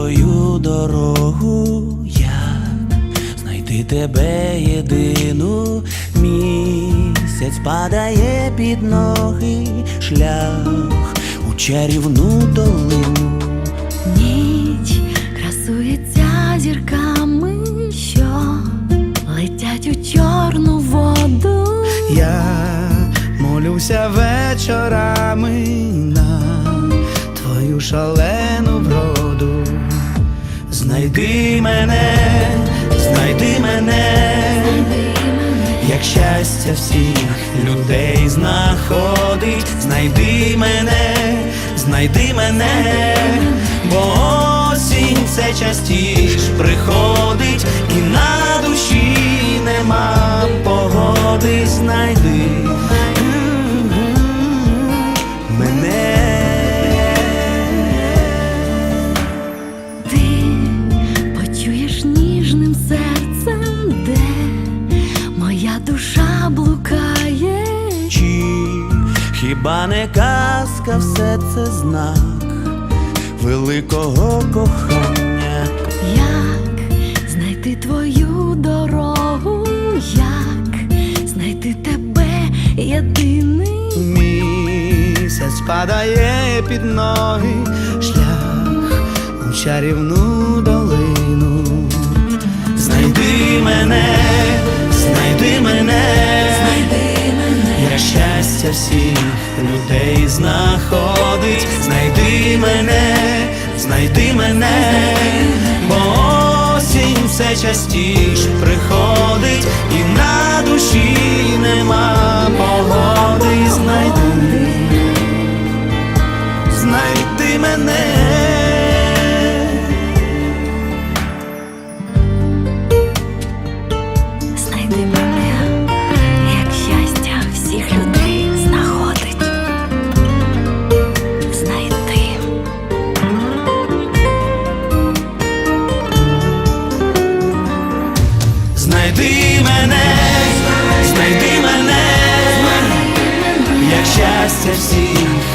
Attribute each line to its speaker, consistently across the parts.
Speaker 1: свою дорогу, я знайти тебе єдину місяць падає під ноги шлях у чарівну долину.
Speaker 2: Ніч красується зірками, що летять у чорну воду.
Speaker 3: Я молюся вечорами на твою шалену бровь.
Speaker 1: Знайди мене, знайди мене, як щастя всіх людей знаходить, знайди мене, знайди мене, бо осінь все частіш приходить, і на душі нема погоди, знайди
Speaker 2: моя душа блукає.
Speaker 1: Чи хіба не казка все це знак великого кохання?
Speaker 2: Як знайти твою дорогу, як знайти тебе єдиний.
Speaker 3: Місяць падає під ноги, шлях у чарівну долину.
Speaker 1: Щастя всіх людей знаходить, знайди мене, знайди мене, бо осінь все частіш приходить, і на душі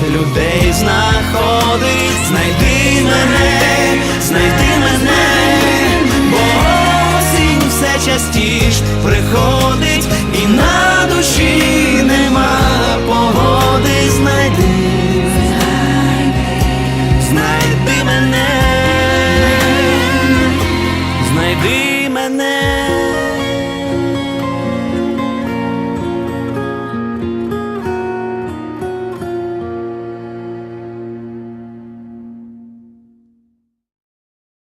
Speaker 1: людей знаходить, знайди мене,
Speaker 2: знайди мене, бо осінь все частіш
Speaker 1: приходить і на душі нема погоди, знайди, знайди мене, знайди мене.